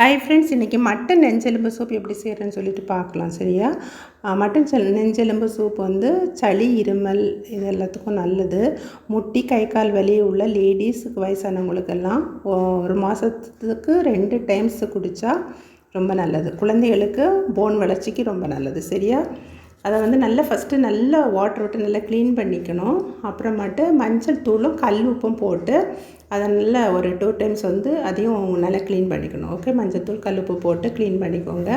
Hi friends இன்றைக்கி mutton நெஞ்செலும்பு soup எப்படி செய்கிறேன்னு சொல்லிட்டு பார்க்கலாம் சரியா? மட்டன் செல் நெஞ்செலும்பு சூப் வந்து சளி இருமல் இது எல்லாத்துக்கும் நல்லது. முட்டி கை கால் வலி உள்ள லேடிஸுக்கு வயசானவங்களுக்கெல்லாம் ஒரு மாதத்துக்கு ரெண்டு டைம்ஸ் குடித்தா ரொம்ப நல்லது. குழந்தைகளுக்கு போன் வளர்ச்சிக்கு ரொம்ப நல்லது சரியா? அதை வந்து நல்லா ஃபஸ்ட்டு நல்லா வாட்டர் விட்டு நல்லா க்ளீன் பண்ணிக்கணும். அப்புறமேட்டு மஞ்சள் தூளும் கல் உப்பும் போட்டு அதை நல்லா ஒரு டூ டைம்ஸ் வந்து அதையும் நல்லா க்ளீன் பண்ணிக்கணும். ஓகே மஞ்சள் தூள் கல் உப்பு போட்டு க்ளீன் பண்ணிக்கோங்க.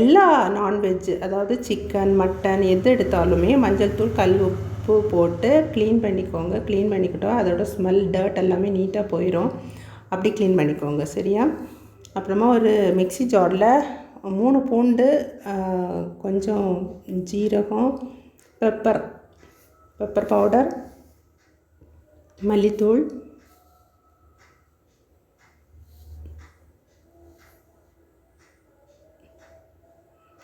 எல்லா நான்வெஜ் அதாவது சிக்கன் மட்டன் எது எடுத்தாலுமே மஞ்சள் தூள் கல் உப்பு போட்டு க்ளீன் பண்ணிக்கோங்க. க்ளீன் பண்ணிக்கிட்டோம் அதோட ஸ்மெல் டர்ட் எல்லாமே நீட்டாக போயிடும் அப்படி க்ளீன் பண்ணிக்கோங்க. சரியா? அப்புறமா ஒரு மிக்சி ஜாரில் மூணு பூண்டு கொஞ்சம் ஜீரகம் பெப்பர் பெப்பர் பவுடர் மல்லித்தூள்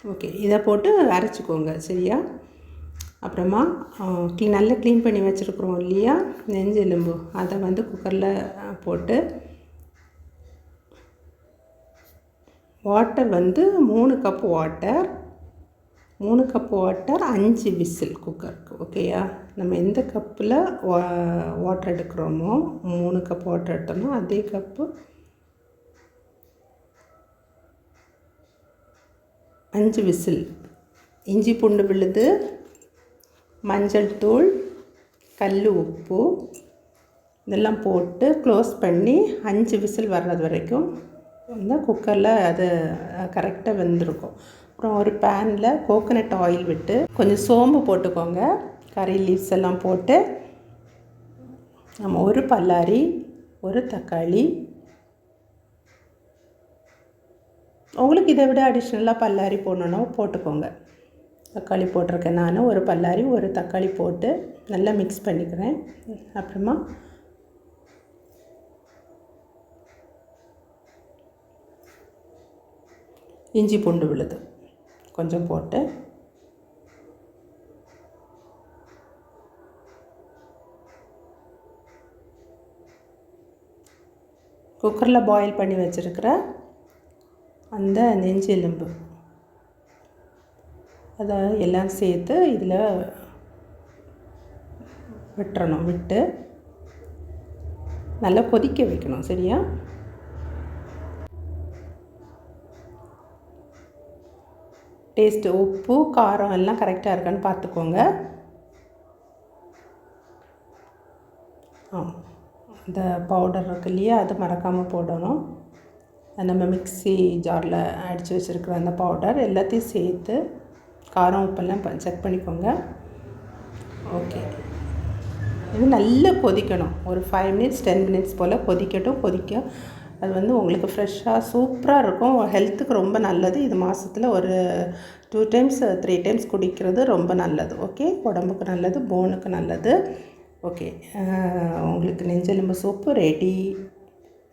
ஓகே இதை போட்டு அரைச்சிக்கோங்க சரியா? அப்புறமா க்ளீன் நல்லா க்ளீன் பண்ணி வச்சுருக்குறோம் இல்லையா? நெஞ்செலும்பு அதை வந்து குக்கரில் போட்டு வாட்டர் வந்து மூணு கப் வாட்டர் மூணு கப் வாட்டர் அஞ்சு விசில் குக்கருக்கு ஓகேயா நம்ம எந்த கப்பில் வா வாட்டர் எடுக்கிறோமோ மூணு கப் வாட்டர் எடுத்தோமோ அதே கப்பு அஞ்சு விசில். இஞ்சி பூண்டு விழுது மஞ்சள் தூள் கல் உப்பு இதெல்லாம் போட்டு க்ளோஸ் பண்ணி அஞ்சு விசில் வர்றது வரைக்கும் வந்து குக்கரில் அது கரெக்டாக வெந்திருக்கும். அப்புறம் ஒரு பேனில் கோகனட் ஆயில் விட்டு கொஞ்சம் சோம்பு போட்டுக்கோங்க. கறி லீவ்ஸ் எல்லாம் போட்டு நம்ம ஒரு பல்லாரி ஒரு தக்காளி. உங்களுக்கு இதை விட அடிஷ்னலாக பல்லாரி போடணுன்னா போட்டுக்கோங்க. தக்காளி போட்டிருக்கேன் நான். ஒரு பல்லாரி ஒரு தக்காளி போட்டு நல்லா மிக்ஸ் பண்ணிக்கிறேன். அப்புறமா இஞ்சி பூண்டு விழுது. கொஞ்சம் போட்டு குக்கரில் பாயில் பண்ணி வச்சுருக்கிற அந்த நெஞ்சு எலும்பு. அதை எல்லாம் சேர்த்து இதில் விட்டுறணும் விட்டு நல்லா கொதிக்க வைக்கணும் சரியா? டேஸ்ட்டு உப்பு காரம் எல்லாம் கரெக்டாக இருக்கான்னு பார்த்துக்கோங்க. ஆ இந்த பவுடர் இருக்கு இல்லையா அது மறக்காமல் போடணும். நம்ம மிக்சி ஜாரில் அடித்து வச்சுருக்கிற அந்த பவுடர் எல்லாத்தையும் சேர்த்து காரம் உப்பெல்லாம் செக் பண்ணிக்கோங்க. ஓகே இது நல்லா கொதிக்கணும். ஒரு ஃபைவ் மினிட்ஸ் டென் மினிட்ஸ் போல் கொதிக்கட்டும். கொதிக்க அது வந்து உங்களுக்கு ஃப்ரெஷ்ஷாக சூப்பராக இருக்கும். ஹெல்த்துக்கு ரொம்ப நல்லது. இது மாதத்தில் ஒரு டூ டைம்ஸ் த்ரீ டைம்ஸ் குடிக்கிறது ரொம்ப நல்லது. ஓகே உடம்புக்கு நல்லது போனுக்கு நல்லது. ஓகே உங்களுக்கு நெஞ்செலும்பு சூப்பு ரெடி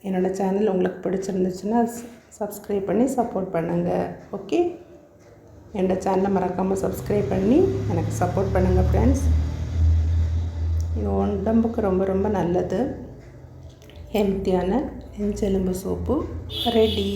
என்னோடய சேனல் உங்களுக்கு பிடிச்சிருந்துச்சுன்னா சப்ஸ்கிரைப் பண்ணி சப்போர்ட் பண்ணுங்கள் ஓகே என்னோடய சேனலை மறக்காமல் சப்ஸ்கிரைப் பண்ணி எனக்கு சப்போர்ட் பண்ணுங்கள் ஃப்ரெண்ட்ஸ் இது உடம்புக்கு ரொம்ப ரொம்ப நல்லது. ஹெல்த்தியான எலும்பு சோப்பு ரெடி